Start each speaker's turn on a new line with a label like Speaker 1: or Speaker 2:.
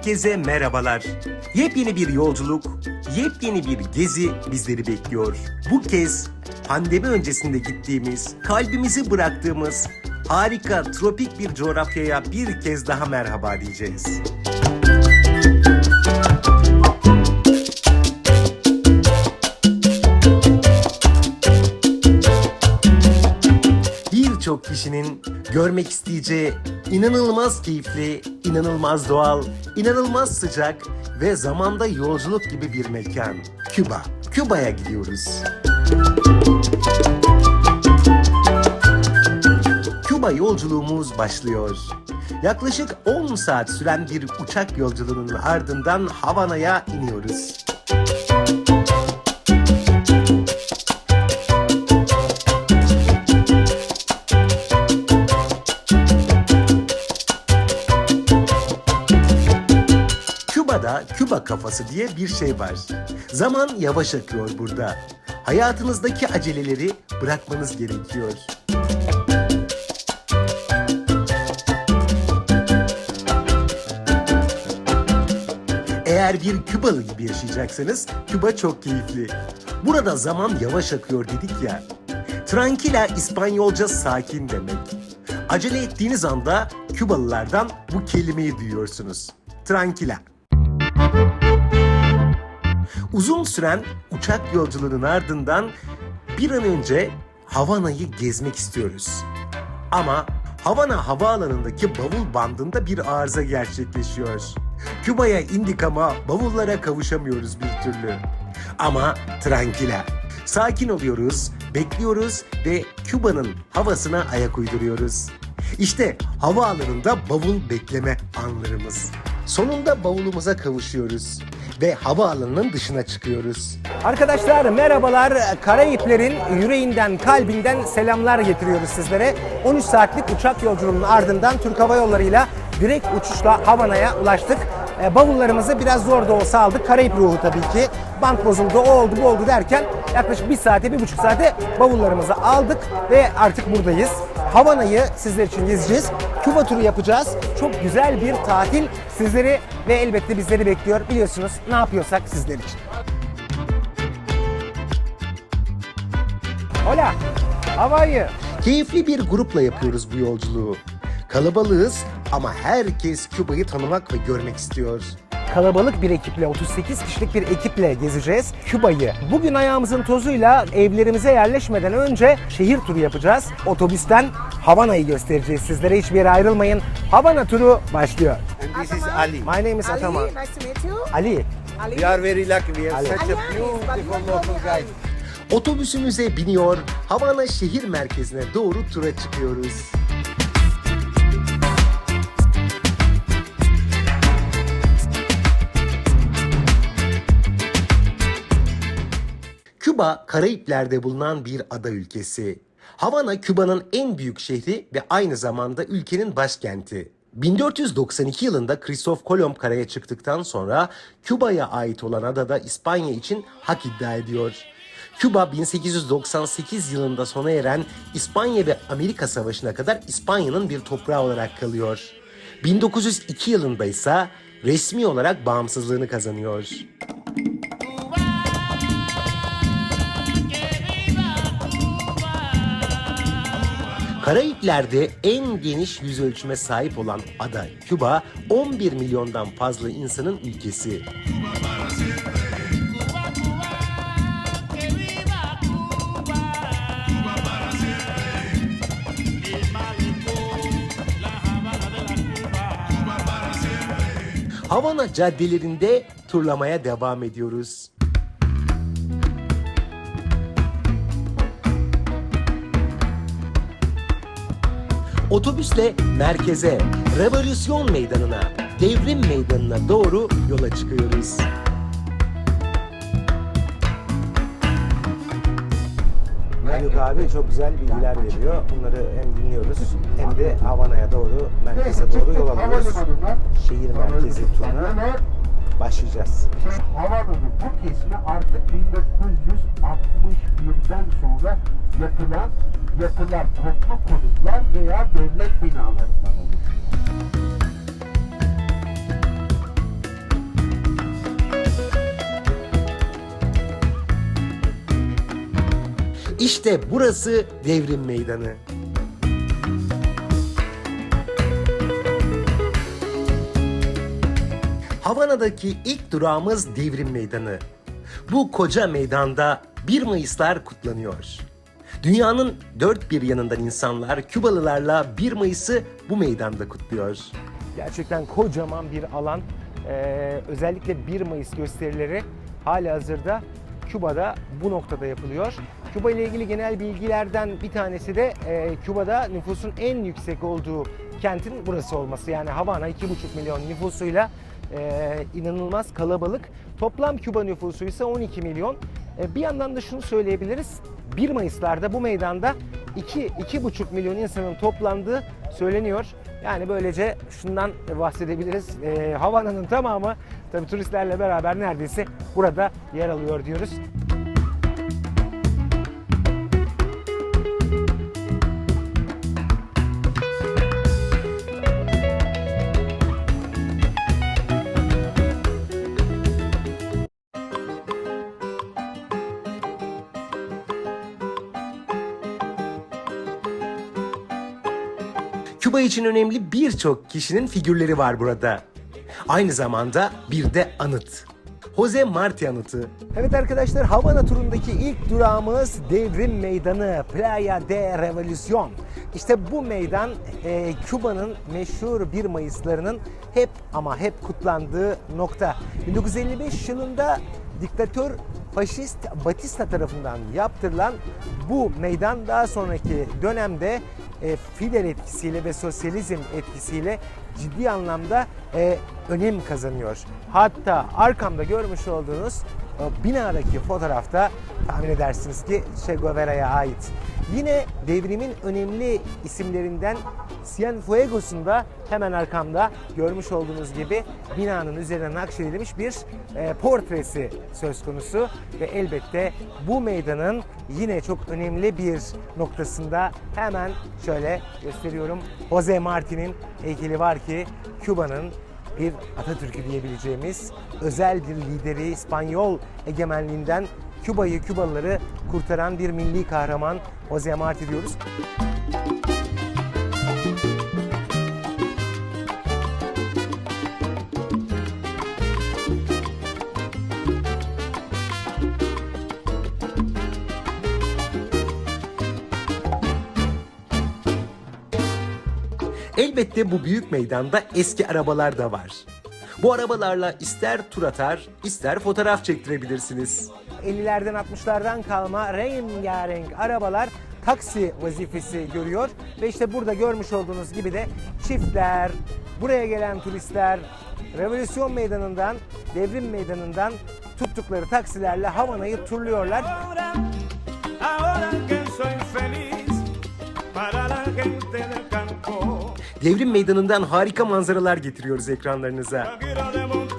Speaker 1: Herkese merhabalar. Yepyeni bir yolculuk, yepyeni bir gezi bizleri bekliyor. Bu kez pandemi öncesinde gittiğimiz, kalbimizi bıraktığımız harika tropik bir coğrafyaya bir kez daha merhaba diyeceğiz. Birçok kişinin görmek isteyeceği inanılmaz keyifli, inanılmaz doğal, inanılmaz sıcak ve zamanda yolculuk gibi bir mekan. Küba. Küba'ya gidiyoruz. Küba yolculuğumuz başlıyor. Yaklaşık 10 saat süren bir uçak yolculuğunun ardından Havana'ya iniyoruz. Küba kafası diye bir şey var. Zaman yavaş akıyor burada. Hayatınızdaki aceleleri bırakmanız gerekiyor. Eğer bir Kübalı gibi yaşayacaksanız Küba çok keyifli. Burada zaman yavaş akıyor dedik ya. Tranquila İspanyolca sakin demek. Acele ettiğiniz anda Kübalılardan bu kelimeyi duyuyorsunuz. Tranquila. Uzun süren uçak yolculuğunun ardından bir an önce Havana'yı gezmek istiyoruz. Ama Havana havaalanındaki bavul bandında bir arıza gerçekleşiyor. Küba'ya indik ama bavullara kavuşamıyoruz bir türlü. Ama tranquila. Sakin oluyoruz, bekliyoruz ve Küba'nın havasına ayak uyduruyoruz. İşte havaalanında bavul bekleme anlarımız. Sonunda bavulumuza kavuşuyoruz ve havaalanının dışına çıkıyoruz. Arkadaşlar merhabalar. Karayiplerin yüreğinden, kalbinden selamlar getiriyoruz sizlere. 13 saatlik uçak yolculuğunun ardından Türk Hava Yolları'yla direkt uçuşla Havana'ya ulaştık. E, bavullarımızı biraz zor da olsa aldık. Karayip ruhu tabii ki. Bant bozuldu, o oldu, bu oldu derken yaklaşık bir saate, bir buçuk saate bavullarımızı aldık ve artık buradayız. Havana'yı sizler için gezeceğiz. Küba turu yapacağız. Çok güzel bir tatil sizleri ve elbette bizleri bekliyor. Biliyorsunuz ne yapıyorsak sizler için. Hola, how? Keyifli bir grupla yapıyoruz bu yolculuğu. Kalabalığız ama herkes Küba'yı tanımak ve görmek istiyor. Kalabalık bir ekiple, 38 kişilik bir ekiple gezeceğiz Küba'yı. Bugün ayağımızın tozuyla evlerimize yerleşmeden önce şehir turu yapacağız. Otobüsten Havana'yı göstereceğiz sizlere. Hiçbir yere ayrılmayın. Havana turu başlıyor.
Speaker 2: And this is Ali.
Speaker 1: My name is Ataman.
Speaker 3: Ali, nice to meet you.
Speaker 1: Ali.
Speaker 3: Ali.
Speaker 2: We are very lucky. We have
Speaker 1: Ali.
Speaker 2: such a beautiful local guide.
Speaker 1: Otobüsümüze biniyor, Havana şehir merkezine doğru tura çıkıyoruz. Küba, Karayipler'de bulunan bir ada ülkesi. Havana, Küba'nın en büyük şehri ve aynı zamanda ülkenin başkenti. 1492 yılında Kristof Kolomb karaya çıktıktan sonra Küba'ya ait olan adada İspanya için hak iddia ediyor. Küba 1898 yılında sona eren İspanya ve Amerika Savaşı'na kadar İspanya'nın bir toprağı olarak kalıyor. 1902 yılında ise resmi olarak bağımsızlığını kazanıyor. Karayipler'de en geniş yüz ölçüme sahip olan ada Küba, 11 milyondan fazla insanın ülkesi. Havana caddelerinde turlamaya devam ediyoruz. Otobüsle merkeze, revolüsyon meydanına, devrim meydanına doğru yola çıkıyoruz. Haluk abi çok güzel bilgiler veriyor. Bunları hem dinliyoruz hem de Havana'ya doğru, merkeze doğru yol alıyoruz. Şehir merkezi turuna başlayacağız.
Speaker 4: Havaalanı bu kesimi artık 1961'den sonra yapılan yapılan toplu konutlar veya devlet binalarından oluşuyor.
Speaker 1: İşte burası devrim meydanı. Havana'daki ilk durağımız Devrim Meydanı. Bu koca meydanda 1 Mayıslar kutlanıyor. Dünyanın dört bir yanından insanlar Kübalılarla 1 Mayıs'ı bu meydanda kutluyor. Gerçekten kocaman bir alan. Ee, özellikle 1 Mayıs gösterileri hali hazırda Küba'da bu noktada yapılıyor. Küba ile ilgili genel bilgilerden bir tanesi de e, Küba'da nüfusun en yüksek olduğu kentin burası olması. Yani Havana 2,5 milyon nüfusuyla e, inanılmaz kalabalık. Toplam Küba nüfusu ise 12 milyon. E, bir yandan da şunu söyleyebiliriz. 1 Mayıs'larda bu meydanda 2-2,5 milyon insanın toplandığı söyleniyor. Yani böylece şundan bahsedebiliriz. E, Havana'nın tamamı tabii turistlerle beraber neredeyse burada yer alıyor diyoruz. Küba için önemli birçok kişinin figürleri var burada. Aynı zamanda bir de anıt. Jose Marti anıtı. Evet arkadaşlar Havana turundaki ilk durağımız Devrim Meydanı Playa de Revolución. İşte bu meydan e, Küba'nın meşhur 1 Mayıslarının hep ama hep kutlandığı nokta. 1955 yılında diktatör faşist Batista tarafından yaptırılan bu meydan daha sonraki dönemde e, etkisiyle ve sosyalizm etkisiyle ciddi anlamda e, önem kazanıyor. Hatta arkamda görmüş olduğunuz binadaki fotoğrafta tahmin edersiniz ki Che Guevara'ya ait. Yine devrimin önemli isimlerinden Cienfuegos'un da hemen arkamda görmüş olduğunuz gibi binanın üzerine nakşedilmiş bir e, portresi söz konusu ve elbette bu meydanın yine çok önemli bir noktasında hemen şöyle gösteriyorum Jose Marti'nin heykeli var ki Küba'nın bir Atatürk'ü diyebileceğimiz özel bir lideri İspanyol egemenliğinden Küba'yı, Kübalıları kurtaran bir milli kahraman Jose Marti diyoruz. Elbette bu büyük meydanda eski arabalar da var. Bu arabalarla ister tur atar, ister fotoğraf çektirebilirsiniz. 50'lerden 60'lardan kalma rengarenk arabalar taksi vazifesi görüyor. Ve işte burada görmüş olduğunuz gibi de çiftler, buraya gelen turistler, Revolüsyon Meydanı'ndan, Devrim Meydanı'ndan tuttukları taksilerle Havana'yı turluyorlar. Devrim Meydanı'ndan harika manzaralar getiriyoruz ekranlarınıza.
Speaker 3: Guajiro de monte